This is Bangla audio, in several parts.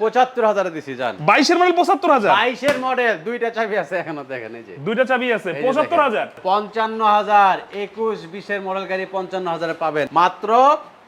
পঁচাত্তর হাজারে দিছি যান বাইশের মডেল পঁচাত্তর হাজার? বাইশের মডেল দুইটা চাবি আছে এখনও দেখেন এই যে। দুইটা চাবি আছে পঁচাত্তর হাজার। পঞ্চান্ন হাজার একুশ বিশের মডেল গাড়ি পঞ্চান্ন হাজারে পাবেন। মাত্র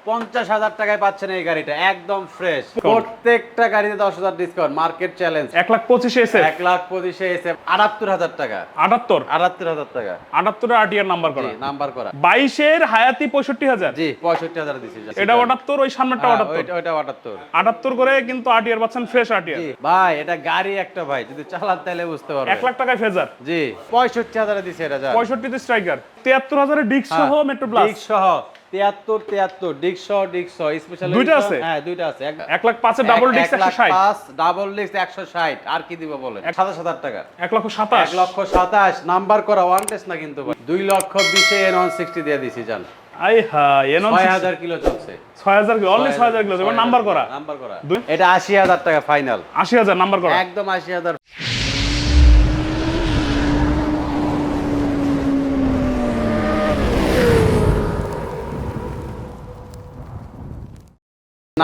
পঞ্চাশ হাজার টাকায় পাচ্ছেন এই গাড়িটা একদম ফ্রেশ প্রত্যেকটা গাড়িতে দশ হাজার ডিসকাউন্ট মার্কেট চ্যালেঞ্জ এক লাখ পঁচিশে এসে এক লাখ পঁচিশে এসে আটাত্তর হাজার টাকা। আটাত্তর? আটাত্তর হাজার টাকা। আটাত্তর আটিয়ার নাম্বার করা। নাম্বার করা। বাইশের হায়াতি পঁয়ষট্টি হাজার। জি পঁয়ষট্টি হাজার জান। এটা আটাত্তর ওই সামনেরটা হ্যাঁ, আটাত্তর। ওইটা- আটাত্তর। আটাত্তর করে কিন্তু আটিয়ার পাচ্ছেন ফ্রেশ আটিয়ার ভাই এটা গাড়ি একটা ভাই যদি চালান তাহলে বুঝতে পারবেন। এক লাখ টাকায় ফেজার। জি পঁয়ষট্টি হাজারে দিছে এটা যা পঁয়ষট্টিতে স্ট্রাইকার তিয়াত্তর হাজারের ডিক্স সহ মেট্রো প্লাস ডিক সহ। তিয়াত্তর তিয়াত্তর ডিক সহ ডিক সহ স্পেশাল দুইটা আছে? হ্যাঁ দুইটা আছে। এক- লাখ পাঁচের ডাবল ডিক্স একশো ষাট। পাঁচ ডাবল ডিস্ক একশো ষাট। আর কি দিব বলেন? সাতাশ হাজার টাকা। এক লক্ষ সাতাশ। এক লক্ষ সাতাশ। নাম্বার করা ওয়ান টেস্ট না কিন্তু দুই লক্ষ বিশে এন ওয়ান সিক্সটি দিয়ে দিছি জান। আই হ্যাঁ এন ছয় হাজার কিলো চলছে। ছয় হাজার কিলো অনলি ছয় হাজার কিলো নাম্বার করা। নাম্বার করা। এটা আশি হাজার টাকা ফাইনাল আশি হাজার নাম্বার করা। একদম আশি হাজার।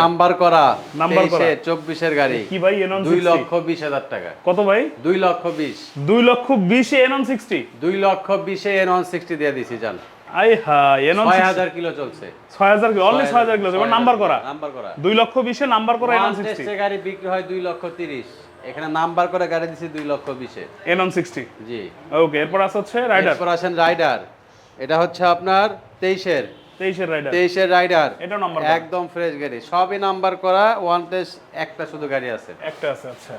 নাম্বার করা। নাম্বার করা। চব্বিশের গাড়ি। কি ভাই এনন দুই লক্ষ বিশ হাজার টাকা। কত ভাই? দুই লক্ষ বিশ। দুই লক্ষ বিশে এনন সিক্সটি দুই লক্ষ বিশে এন ওয়ান সিক্সটি দিয়ে দিছি জান। আই এনন ছয় হাজার কিলো চলছে। ছয় হাজার কিলো অনলি ছয় হাজার কিলো নাম্বার করা। নাম্বার করা। দুই লক্ষ বিশে নাম্বার করা এনন সিক্সটি গাড়ি বিক্রি হয় দুই লক্ষ তিরিশ। এখানে নাম্বার করে গাড়ি দিছি দুই লক্ষ বিশে এনন সিক্সটি জি। ওকে এরপর আছে হচ্ছে রাইডার এরপর আসেন রাইডার এটা হচ্ছে আপনার তেইশের। তেইশের রাইডার তেইশের রাইডার এটাও নাম্বার একদম ফ্রেশ গাড়ি। সবই নাম্বার করা ওয়ান টেস্ট একটা শুধু গাড়ি আছে। একটা আছে আচ্ছা।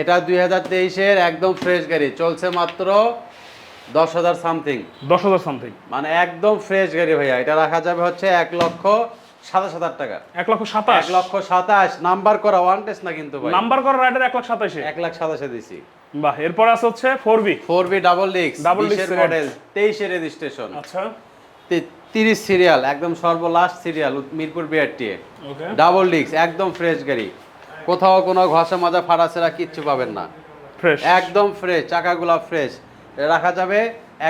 এটা দুই হাজার তেইশের একদম ফ্রেশ গাড়ি। চলছে মাত্র দশ হাজার সামথিং দশ হাজার সামথিং মানে একদম ফ্রেশ গাড়ি ভাইয়া। এটা রাখা যাবে হচ্ছে এক লক্ষ সাতাশ হাজার টাকা। এক লক্ষ সাতাশ? এক লক্ষ সাতাশ। নাম্বার করা ওয়ান টেস্ট না কিন্তু ভাই। নাম্বার করা রাইডার এক লাখ সাতাশে? এক লাখ সাতাশে দিছি। বাহ এরপর আছে হচ্ছে four B four B double ডিক্স Double disc মডেল তেইশের রেজিস্ট্রেশন আচ্ছা। তিরিশ সিরিয়াল একদম সর্বলাস্ট serial Mirpur BRTA. Okay. Double ডিক্স একদম ফ্রেশ গাড়ি। কোথাও কোনো ঘষা মাজা ফাড়াছেরা কিচ্ছু পাবেন না। ফ্রেশ একদম ফ্রেশ চাকাগুলা ফ্রেশ রাখা যাবে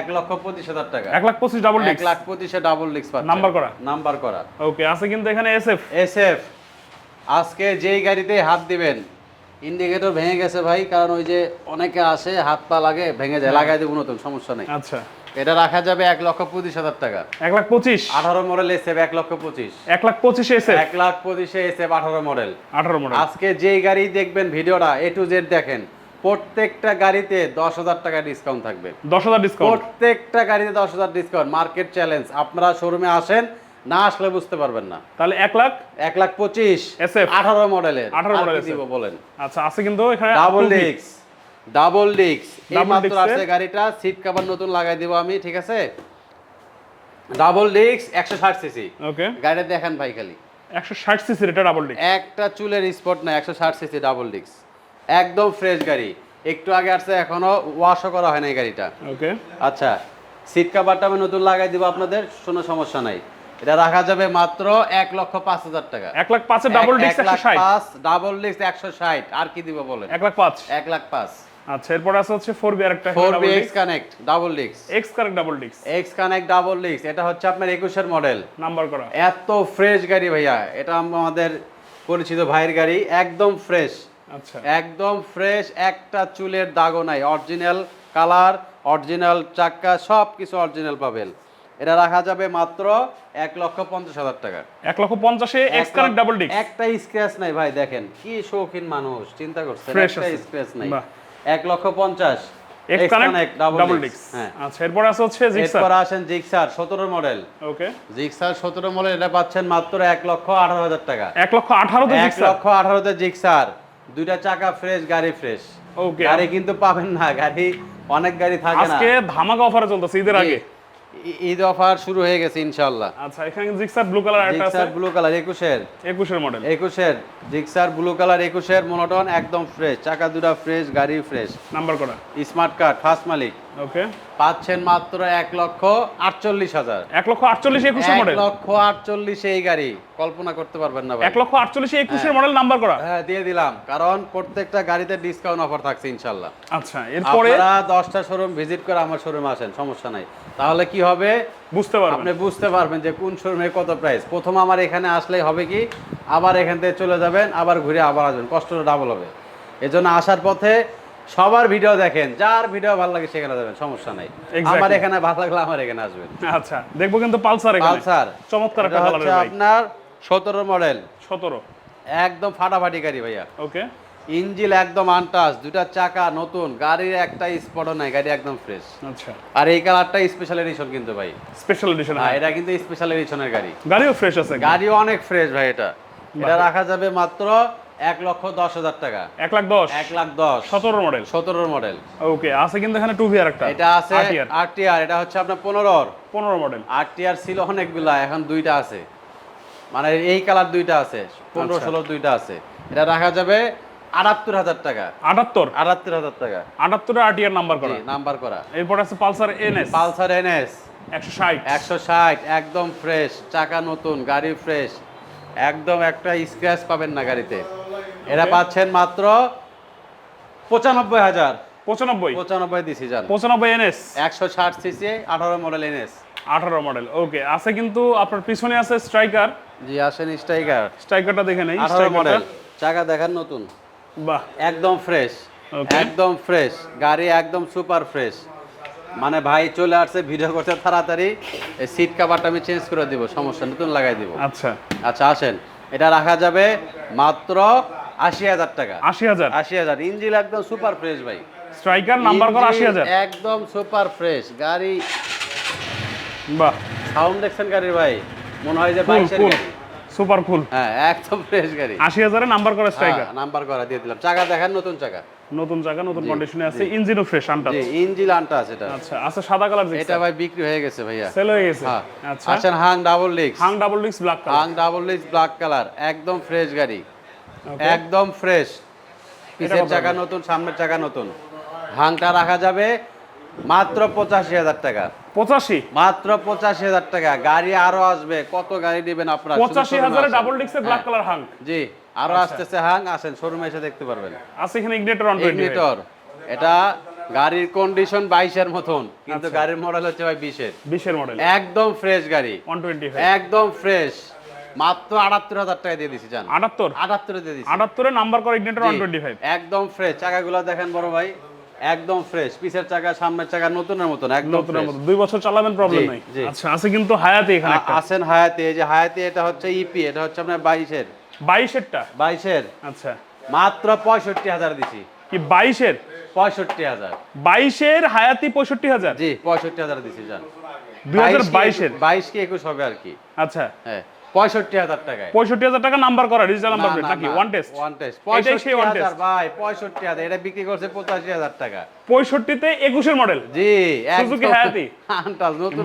এক লক্ষ পঁচিশ হাজার টাকা। এক লাখ পঁচিশ ডাবল এক লাখ পঁচিশে ডাবল ডিক্স নাম্বার করা? নাম্বার করা। ওকে আছে কিন্তু এখানে এস এফ এসএফ আজকে যেই গাড়িতে হাত দিবেন ইন্ডিকেটর ভেঙে গেছে ভাই কারণ ওই যে অনেকে আসে হাত পা লাগে ভেঙে যায়। লাগাই দেবো নতুন সমস্যা নেই। আচ্ছা। এটা রাখা যাবে এক লক্ষ পঁচিশ হাজার টাকা। এক লাখ পঁচিশ? আঠারো মডেল এসএফ এক লক্ষ পঁচিশ। এক লাখ পঁচিশে এসে এক লাখ পঁচিশে এসএফ আঠারো মডেল আঠারো মডেল আজকে যেই গাড়ি দেখবেন ভিডিওটা এ টু জেড দেখেন প্রত্যেকটা গাড়িতে দশ হাজার টাকা ডিসকাউন্ট থাকবে। দশ হাজার ডিসকাউন্ট প্রত্যেকটা গাড়িতে দশ হাজার ডিসকাউন্ট মার্কেট চ্যালেঞ্জ আপনারা শোরুমে আসেন না আসলে বুঝতে পারবেন না। তাহলে এক লাখ? এক লাখ পঁচিশ। আঠারো মডেলের। 18 মডেল দিব বলেন? আচ্ছা আছে কিন্তু এখানে ডাবল 2B ডিক্স ডাবল এই মাত্র আসছে গাড়িটা সিট কভার নতুন লাগাই দিব আমি ঠিক আছে? ডাবল ডিক্স একশো ষাট সিসি ওকে গাড়িটা দেখেন ভাই খালি। একশো ষাট সিসির এটা ডাবল ডিক্স একটা চুলের স্পট না একশো ষাট সিসি ডাবল ডিক্স একদম ফ্রেশ গাড়ি। একটু আগে আসছে এখনও ওয়াশও করা হয় না গাড়িটা। ওকে আচ্ছা সিট কাভারটা আমি নতুন লাগাই দিব আপনাদের কোনো সমস্যা নাই। এটা রাখা যাবে মাত্র এক লক্ষ পাঁচ হাজার টাকা। এক লাখ পাঁচের ডাবল ডিক্স পাঁচ ডাবল ডিস্ক একশো ষাট। আর কি দিব বলেন? এক লাখ পাঁচ। এক লাখ পাঁচ। আচ্ছা এরপর আছে হচ্ছে ফোর বি আরেকটা four B x connect double disc x correct double ডিক্স এক্স কানেক্ট ডাবল ডিস্ক এটা হচ্ছে আপনার একুশের মডেল নাম্বার করা। এত ফ্রেশ গাড়ি ভাইয়া এটা আমাদের পরিচিত ভাইয়ের গাড়ি একদম ফ্রেশ আচ্ছা। একদম ফ্রেশ একটা চুলের দাগও নাই। অরিজিনাল কালার অরিজিনাল চাক্কা সব কিছু অরিজিনাল পাবেন। এটা রাখা যাবে মাত্র এক লক্ষ পঞ্চাশ হাজার টাকা। এক লক্ষ পঞ্চাশে ডাবল ডিক্স একটা স্ক্র্যাচ নাই ভাই দেখেন কি শৌখিন মানুষ চিন্তা করছেন একটা স্ক্র্যাচ নাই। এক লক্ষ পঞ্চাশ ডাবল ডাবল হ্যাঁ। আচ্ছা এরপর আছে হচ্ছে জিক্সার এরপর আসেন জিক্সার সতেরো মডেল ওকে জিক্সার সতেরো মডেল এটা পাচ্ছেন মাত্র লক্ষ আঠারো হাজার টাকা। লক্ষ জিক্সার লক্ষ জিক্সার দুইটা চাকা ফ্রেশ গাড়ি ফ্রেশ ওকে গাড়ি কিন্তু পাবেন না গাড়ি অনেক গাড়ি থাকে না। আজকে ধামাকা অফারে চলতেছে ঈদের আগে। ঈদ অফার শুরু হয়ে গেছে ইনশাআল্লাহ। আচ্ছা এখানে জিক্সার ব্লু কালার একটা আছে। জিক্সার ব্লু কালার 21 এর 21 এর মডেল 21 এর জিক্সার ব্লু কালার 21 এর মনোটন একদম ফ্রেশ চাকা দুটা ফ্রেশ গাড়ি ফ্রেশ নাম্বার করা স্মার্ট কার্ড ফার্স্ট মালিক। ওকে পাচ্ছেন মাত্র এক লক্ষ আটচল্লিশ হাজার। এক লক্ষ আটচল্লিশ একুশের এক মডেল লক্ষ আটচল্লিশ এই গাড়ি। কল্পনা করতে পারবেন না এক লক্ষ আটচল্লিশ একুশের মডেল নাম্বার করা? হ্যাঁ দিয়ে দিলাম। কারণ প্রত্যেকটা গাড়িতে ডিসকাউন্ট অফার থাকছে ইনশাল্লাহ আচ্ছা এরপরে? আপনারা দশটা শোরুম ভিজিট করে আমার শোরুমে আসেন সমস্যা নাই। তাহলে কি হবে? বুঝতে পারবেন। আপনি বুঝতে পারবেন যে কোন শোরুমে কত প্রাইস প্রথম আমার এখানে আসলেই হবে কি? আবার এখান থেকে চলে যাবেন আবার ঘুরে আবার আসবেন। কষ্টটা ডাবল হবে। এজন্য আসার পথে সবার ভিডিও দেখেন যার ভিডিও ভালো লাগে সেখানে যাবেন সমস্যা নাই। আমার এখানে ভালো লাগলে আমার এখানে আসবেন। আচ্ছা দেখব কিন্তু পালসার পালসার। চমৎকার একটা হচ্ছে আপনার সতেরো মডেল সতেরো। একদম ফাটাফাটি গাড়ি ভাইয়া। ওকে ইঞ্জিল একদম আনটাস দুটা চাকা নতুন গাড়ির একটা স্পটও নাই গাড়ি একদম ফ্রেশ আচ্ছা। আর এই কালারটা স্পেশাল এডিশন কিন্তু ভাই। স্পেশাল এডিশন হ্যাঁ এটা কিন্তু স্পেশাল এডিশনের গাড়ি। গাড়িও ফ্রেশ আছে। গাড়িও অনেক ফ্রেশ ভাই এটা। এটা রাখা যাবে মাত্র এক লক্ষ দশ হাজার টাকা। এক লাখ দশ? এক লাখ দশ। সতেরো মডেল সতেরোর মডেল ওকে আছে কিন্তু এখানে টু ভিআর একটা। এটা আছে আর টিআর এটা হচ্ছে আপনার পনেরোর। পনেরো মডেল আর টিআর ছিল অনেকগুলা এখন দুইটা আছে। মানে এই কালার দুইটা আছে পনেরো আচ্ছা। ষোলো দুইটা আছে। এটা রাখা যাবে আটাত্তর হাজার টাকা। আটাত্তর? আটাত্তর হাজার টাকা। আটাত্তরে আরটিআর নাম্বার করা। নাম্বার করা। এরপর আছে পালসার এনএস পালসার এনএস একশো ষাট। একশো ষাট একদম ফ্রেশ চাকা নতুন গাড়ি ফ্রেশ একদম একটা স্ক্র্যাচ পাবেন না গাড়িতে। এটা পাচ্ছেন মাত্র পঁচানব্বই হাজার। পঁচানব্বই? পঁচানব্বই দিছি যান পঁচানব্বই এনএস? একশো ষাট সিসি আঠারো মডেল এনএস। আঠারো মডেল ওকে আছে কিন্তু আপনার পিছনে আছে স্ট্রাইকার। জি আসেন স্ট্রাইকার। স্ট্রাইকারটা দেখে নেই আঠারো মডেল চাকা দেখান নতুন। বাহ। একদম ফ্রেশ একদম ফ্রেশ গাড়ি একদম সুপার ফ্রেশ মানে ভাই চলে আসছে ভিডিও করতে তাড়াতাড়ি সিট কাভারটা আমি চেঞ্জ করে দিব সমস্যা নতুন লাগাই দিব। আচ্ছা। আচ্ছা আসেন। এটা রাখা যাবে মাত্র আশি হাজার টাকা। আশি হাজার? আশি হাজার। ইঞ্জিন একদম সুপার ফ্রেশ ভাই। স্ট্রাইকার নাম্বার করা আশি হাজার? একদম সুপার ফ্রেশ গাড়ি বাহ। সাউন্ড দেখছেন গাড়ির ভাই? মনে হয় যে বাইশের গাড়ি। সুপার কুল হ্যাঁ একদম ফ্রেশ গাড়ি। নাম্বার করা স্ট্রাইকার নাম্বার করা দিয়ে দিলাম। চাকা দেখেন নতুন চাকা। নতুন জায়গা নতুন কন্ডিশনে আছে। ইঞ্জিনও ফ্রেশ আনটা জি ইঞ্জিন আনটা আছে এটা। আচ্ছা আছে সাদা কালার এটা ভাই বিক্রি হয়ে গেছে ভাইয়া। সেল হয়ে গেছে? হ্যাঁ। আচ্ছা। হাং ডাবল লিক্স হাং ডাবল ডিক্স black colour Hang double leaks black colour একদম ফ্রেশ গাড়ি। একদম ফ্রেশ পিছের চাকা নতুন সামনের চাকা নতুন। হাংটা রাখা যাবে মাত্র পঁচাশি হাজার টাকা। পঁচাশি? মাত্র পঁচাশি হাজার টাকা। গাড়ি আরও আসবে। কত গাড়ি দিবেন আপনারা? পঁচাশি হাজারে ডাবল ব্ল্যাক কালার হাং। জি আরও আসতেছে হাং। আসেন শোরুমে এসে দেখতে পারবেন। আছে এখানে ইগনিটর অন ইগনিটর এটা গাড়ির কন্ডিশন বাইশের মতন কিন্তু গাড়ির মডেল হচ্ছে ভাই বিশের। বিশের মডেল একদম ফ্রেশ গাড়ি। ওয়ান টোয়েন্টি একদম ফ্রেশ মাত্র আটাত্তর হাজার টাকা দিয়ে দিছি জান। আটাত্তর? আটাত্তরে দিয়ে দিছি। আটাত্তরে নাম্বার করা ইগনিটর ওয়ান টোয়েন্টি ফাইভ একদম ফ্রেশ চাকাগুলো দেখেন বড় ভাই একদম ফ্রেশ পিছের চাকা সামনের চাকা নতুনের মতন একদম নতুনের fresh। মতো দুই বছর চালাবেন প্রবলেম নাই। আচ্ছা আছে কিন্তু হায়াতে এখানে একটা। আছেন হায়াতি। এই যে হায়াতি এটা হচ্ছে ইপি এটা হচ্ছে আপনার বাইশের। বাইশেরটা? বাইশের। আচ্ছা। মাত্র পঁয়ষট্টি হাজার দিছি। কি বাইশের? পঁয়ষট্টি হাজার। বাইশের হায়াতি পঁয়ষট্টি হাজার? জি পঁয়ষট্টি হাজার দিছি জান। দুই হাজার বাইশের? বাইশ কি একুশ হবে আর কি। আচ্ছা। হ্যাঁ। পঁয়ষট্টি হাজার টাকায়। পঁয়ষট্টি হাজার টাকা নাম্বার করা ডিজিটাল নাম্বার প্লেট নাকি? ওয়ান টেস্ট ওয়ান টেস্ট পঁয়ষট্টি হাজার ভাই পঁয়ষট্টি হাজার। এটা বিক্রি করছে পঁচাশি হাজার টাকা। পঁয়ষট্টিতে একুশের মডেল জি Suzuki Hayaty? আনটাস নতুন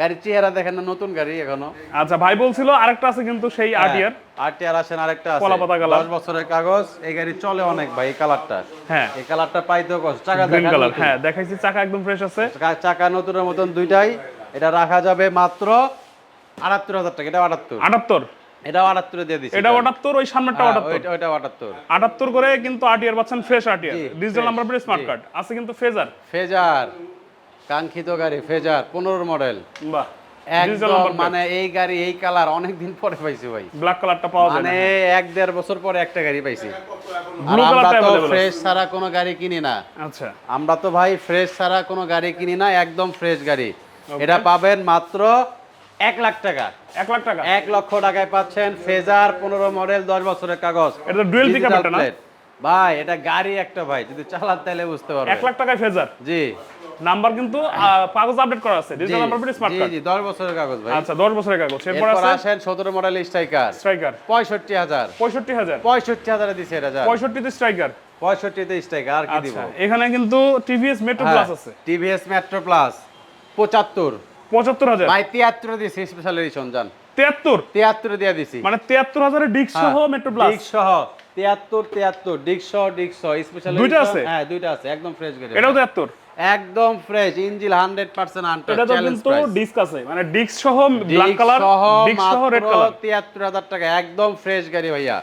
গাড়ির চেহারা দেখেন না নতুন গাড়ি এখনও। আচ্ছা ভাই বলছিল আরেকটা আছে কিন্তু সেই। আরটিআর আরটিআর আসেন আরেকটা আছে। কলা কালার। দশ বছরের কাগজ এই গাড়ি চলে অনেক ভাই এই কালারটা। হ্যাঁ। এই কালারটা পাইতেও কষ্ট। চাকা দেখেন কালার। হ্যাঁ দেখাইছি চাকা একদম ফ্রেশ আছে। চাকা নতুনের মতন দুইটাই। এটা রাখা যাবে মাত্র আটাত্তর হাজার টাকা এটা আটাত্তর। আটাত্তর? এটাও আটাত্তরে দিয়ে দিচ্ছি এটা আটাত্তর ওই সামনেরটা আটাত্তর। ওইটা- আটাত্তর। আটাত্তর করে কিন্তু আরটিআর পাচ্ছেন fresh RTR digital number plate smart card আছে কিন্তু ফেজার ফেজার কাঙ্ক্ষিত গাড়ি ফেজার পনেরো মডেল বাহ। ডিজিটাল একদম নাম্বার এই গাড়ি এই কালার অনেকদিন পরে পাইছি ভাই। ব্ল্যাক কালারটা পাওয়া মানে এক দেড় বছর পরে একটা গাড়ি পাইছি। আমরা তো ফ্রেশ ছাড়া কোনো গাড়ি কিনি না। আচ্ছা। আমরা তো ভাই ফ্রেশ ছাড়া কোনো গাড়ি কিনি না একদম ফ্রেশ গাড়ি। এটা পাবেন মাত্র এক লাখ টাকা। এক লাখ টাকা? এক লক্ষ টাকায় পাচ্ছেন ফেজার পনেরো মডেল দশ বছরের কাগজ। এটা ডুয়েল পিকআপ না? ভাই এটা গাড়ি একটা ভাই যদি চালান তাহলে বুঝতে এক লাখ টাকায় ফেজার? জি। নাম্বার কিন্তু কাগজ আপডেট করা আছে। Digital number plate smart card জি দশ বছরের কাগজ ভাই। আচ্ছা দশ বছরের কাগজ। এরপর আছে? আসেন সতেরো মডেল স্ট্রাইকার স্ট্রাইকার পঁয়ষট্টি হাজার। পঁয়ষট্টি হাজার। পঁয়ষট্টি হাজারে দিছে এটা যা পঁয়ষট্টিতে স্ট্রাইকার পঁয়ষট্টিতে স্ট্রাইকার আর কি দিব? আচ্ছা এখানে কিন্তু টিভিএস মেট্রো। প্লাস আছে। টিভিএস মেট্রো প্লাস পঁচাত্তর। পঁচাত্তর হাজার। ভাই তিয়াত্তর দিছি স্পেশাল এডিশন জান। তিয়াত্তর? তিয়াত্তর দিয়ে দিছি। মানে তিয়াত্তর হাজারের ডিস্ক সহ মেট্রো প্লাস ডিক সহ তিয়াত্তর তিয়াত্তর ডিক সহ ডিক সহ স্পেশাল দুইটা আছে? হ্যাঁ দুইটা আছে একদম ফ্রেশ গাড়ি এটাও তিয়াত্তর? একদম ফ্রেশ ইঞ্জিল হান্ড্রেড পার্সেন্ট এটা কিন্তু ডিস্ক আছে মানে ডিস্ক সহ ব্ল্যাক কালার ডিস্ক সহ রেড কালার তিয়াত্তর হাজার টাকা একদম ফ্রেশ গাড়ি ভাইয়া।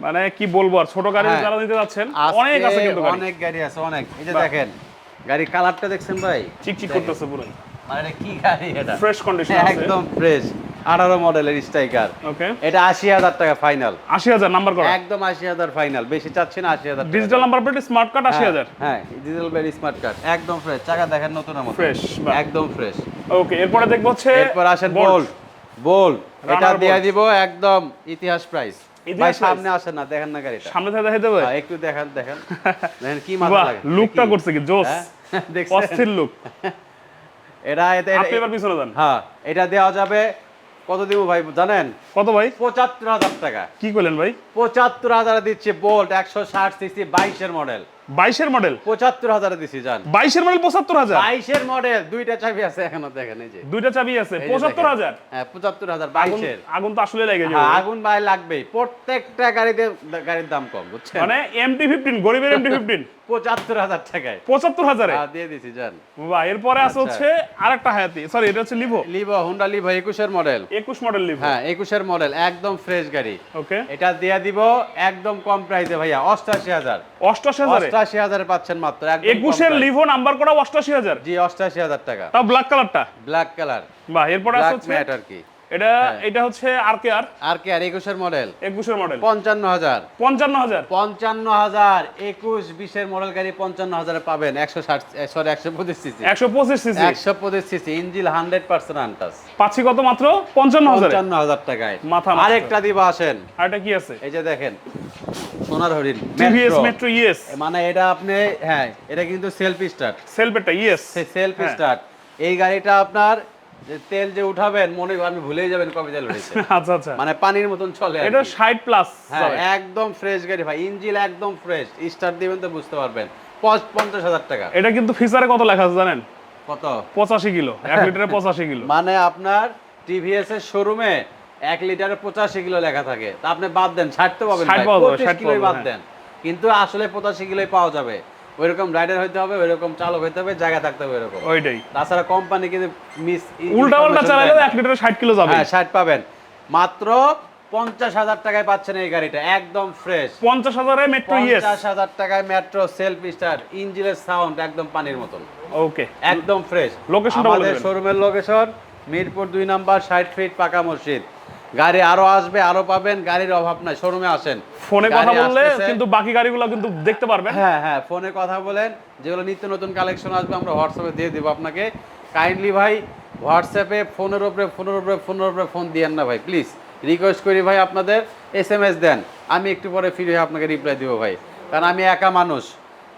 মানে কি বলব আর ছোট গাড়ি হ্যাঁ। যারা নিতে যাচ্ছেন অনেক আছে কিন্তু গাড়ি। অনেক গাড়ি আছে অনেক। এই যে দেখেন গাড়ি কালারটা দেখছেন ভাই? চিকচিক। করতেছে পুরো। মানে এটা কি গাড়ি এটা? ফ্রেশ কন্ডিশন আছে। একদম ফ্রেশ আঠারো মডেলের স্ট্রাইকার ওকে এটা আশি হাজার টাকা ফাইনাল আশি হাজার নাম্বার করা। একদম ফাইনাল বেশি চাচ্ছি না আশি হাজার digital number plate smart card হ্যাঁ ডিজিটাল স্মার্ট কার্ড একদম ফ্রেশ চাকা দেখেন নতুন মতো Fresh, একদম ফ্রেশ ওকে এরপরে দেখব হচ্ছে এরপর আসেন Bolt। বোল্ট বোল্ট এটা দিয়ে দিব একদম ইতিহাস প্রাইস ভাই সামনে আসেন না দেখেন না গাড়িটা। সামনে থেকে হ্যাঁ, একটু দেখেন দেখেন। দেখেন কি মাথা লাগে। লুকটা করছে কি জোস হ্যাঁ? দেখছেন? অস্থির লুক এটা এটা আপনি এবার পিছনে যান। হ্যাঁ এটা দেওয়া যাবে কত দিব ভাই জানেন? কত ভাই? পঁচাত্তর হাজার টাকা। কি করলেন ভাই? পঁচাত্তর হাজারে দিচ্ছে বোল্ট একশো ষাট সিসি বাইশের মডেল বাইশের মডেল পঁচাত্তর হাজারে দিচ্ছি জান। বাইশের মডেল পঁচাত্তর হাজার? বাইশের মডেল দুইটা চাবি আছে এখনও দেখেন এই যে। দুইটা চাবি আছে পঁচাত্তর হাজার? হ্যাঁ পঁচাত্তর হাজার বাইশের। আগুন তো আসলে লেগে হ্যাঁ, আগুন ভাই লাগবেই। প্রত্যেকটা গাড়িতে গাড়ির দাম কম বুঝছেন? মানে এমটি ফিফটিন গরিবের এমটি ফিফটিন পঁচাত্তর হাজার টাকায়। পঁচাত্তর হাজারে? দিয়ে দিছি জান। বাহ এরপরে আছে। হচ্ছে আরেকটা হায়াতি। সরি এটা হচ্ছে লিভো লিভো হুন্ডা লিভো একুশের মডেল একুশ মডেল লিভো হ্যাঁ একুশের মডেল একদম ফ্রেশ গাড়ি। ওকে এটা দিয়ে দিব একদম কম প্রাইসে ভাইয়া অষ্টাশি হাজার। অষ্টাশি হাজারে? অষ্টাশি হাজারে পাচ্ছেন মাত্র একুশের লিভো নাম্বার করা অষ্টাশি হাজার? জি অষ্টাশি হাজার টাকা। তাও ব্ল্যাক কালারটা ব্ল্যাক কালার বাহ এরপরে আছে হচ্ছে ম্যাট আর কি। এটা হ্যাঁ। এটা হচ্ছে আর কে আর আর কি আর একুশের মডেল। একুশের মডেল। পঞ্চান্ন হাজার পঞ্চান্ন হাজার পঞ্চান্ন হাজার একুশ বিশের মডেল গাড়ি পঞ্চান্ন হাজারে পাবেন। একশো ষাট সরি একশো পঁচিশ সিসি একশো পঁচিশ সিসি একশো পঁচিশ CC engine hundred percent untouched. পাচ্ছি কত মাত্র? পঞ্চান্ন হাজার পঞ্চান্ন হাজার টাকায়। মাথা আরেকটা দিবা আসেন। আর এটা কি আছে? এই যে দেখেন সোনার হরিণ টিভিএস মেট্রো ইএস মানে এটা আপনি হ্যাঁ এটা কিন্তু সেলফ স্টার্ট সেলফেরটা ইএস সেলফ হ্যাঁ। স্টার্ট এই গাড়িটা আপনার যে তেল যে উঠাবেন মনে আপনি ভুলেই যাবেন কবে তেল উঠেছে। আচ্ছা আচ্ছা। মানে পানির মতন চলে এটা কি। ষাট প্লাস হ্যাঁ একদম ফ্রেশ গাড়ি ভাই ইঞ্জিল একদম ফ্রেশ স্টার্ট দিবেন তো বুঝতে পারবেন। পঞ্চ- পঞ্চাশ হাজার টাকা। এটা কিন্তু ফিচারে কত লেখা আছে জানেন? কত? পঁচাশি কিলো এক লিটারে পঁচাশি কিলো। মানে আপনার টিভিএস এর শোরুমে এক লিটারে পঁচাশি কিলো লেখা থাকে। তা আপনি বাদ দেন ষাট তো পাবেন 60 ভাই, পাওয়া যাবে, 25 60 কিলোই বাদ দেন। কিন্তু আসলে পঁচাশি কিলোই পাওয়া যাবে। ওইরকম রাইডার হইতে হবে ওইরকম চালক হইতে হবে জায়গা থাকতে হবে ওইটাই। তাছাড়া কোম্পানি কিন্তু মিস উল্টা উল্টা এক লিটারে ষাট কিলো যাবে। হ্যাঁ ষাট পাবেন। মাত্র পঞ্চাশ হাজার টাকায় পাচ্ছেন এই গাড়িটা একদম ফ্রেশ পঞ্চাশ হাজারে মেট্রো পঞ্চাশ হাজার টাকায় মেট্রো সেলফ স্টার ইঞ্জিনের সাউন্ড একদম পানির মতন। ওকে একদম ফ্রেশ লোকেশনটা বলে আমাদের শোরুমের লোকেশন মিরপুর দুই নাম্বার ষাট ফিট পাকা মসজিদ। গাড়ি আরও আসবে আরও পাবেন গাড়ির অভাব নাই শোরুমে আসেন। ফোনে কথা বললে কিন্তু বাকি গাড়িগুলো কিন্তু দেখতে পারবেন। হ্যাঁ হ্যাঁ ফোনে কথা বলেন যেগুলো নিত্য নতুন কালেকশন আসবে আমরা হোয়াটসঅ্যাপে দিয়ে দেবো আপনাকে। কাইন্ডলি ভাই হোয়াটসঅ্যাপে ফোনের উপরে ফোনের উপরে ফোনের উপরে ফোন দিয়েন না ভাই প্লিজ রিকোয়েস্ট করি ভাই আপনাদের এস এম এস দেন। আমি একটু পরে ফ্রি হয়ে আপনাকে রিপ্লাই দিব ভাই। কারণ আমি একা মানুষ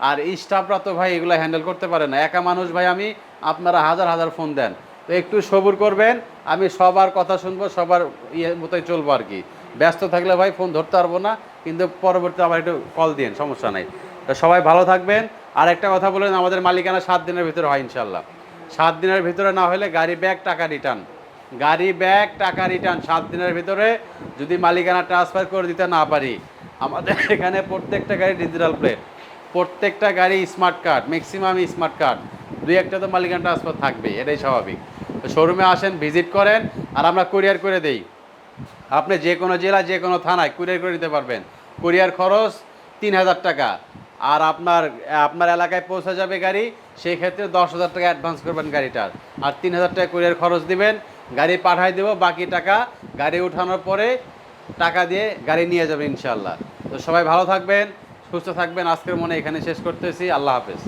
আর স্টাফরা তো ভাই এগুলো হ্যান্ডেল করতে পারে না। একা মানুষ ভাই আমি আপনারা হাজার হাজার ফোন দেন। একটু সবুর করবেন, আমি সবার কথা শুনব, সবার ইয়ে মতোই চলবো আর কি। ব্যস্ত থাকলে ভাই ফোন ধরতে পারব না, কিন্তু পরবর্তী আবার একটু কল দিন সমস্যা নাই। তো সবাই ভালো থাকবেন। আর একটা কথা বলেন আমাদের মালিকানা সাত দিনের ভিতরে হয় ইনশাল্লাহ সাত দিনের ভিতরে না হলে গাড়ি ব্যাগ টাকা রিটার্ন। গাড়ি ব্যাগ টাকা রিটার্ন সাত দিনের ভিতরে যদি মালিকানা ট্রান্সফার করে দিতে না পারি, আমাদের এখানে প্রত্যেকটা গাড়ি ডিজিটাল প্লেট। প্রত্যেকটা গাড়ি smart card maximum smart card. দুই একটা তো মালিকানা ট্রান্সফার থাকবে এটাই স্বাভাবিক। শোরুমে আসেন, ভিজিট করেন আর আমরা কুরিয়ার করে দেই। আপনি যে কোনো জেলা, যে কোনো থানায় কুরিয়ার করে নিতে পারবেন। কুরিয়ার খরচ তিন হাজার টাকা। আর আপনার আপনার এলাকায় পৌঁছে যাবে গাড়ি, সেই ক্ষেত্রে দশ হাজার টাকা অ্যাডভান্স করবেন গাড়িটার। আর তিন হাজার টাকা কুরিয়ার খরচ দিবেন, গাড়ি পাঠাই দেবো, বাকি টাকা গাড়ি উঠানোর পরে টাকা দিয়ে গাড়ি নিয়ে যাবেন ইনশাল্লাহ তো সবাই ভালো থাকবেন, সুস্থ থাকবেন। আজকের মনে এখানে শেষ করতেছি। আল্লাহ হাফেজ।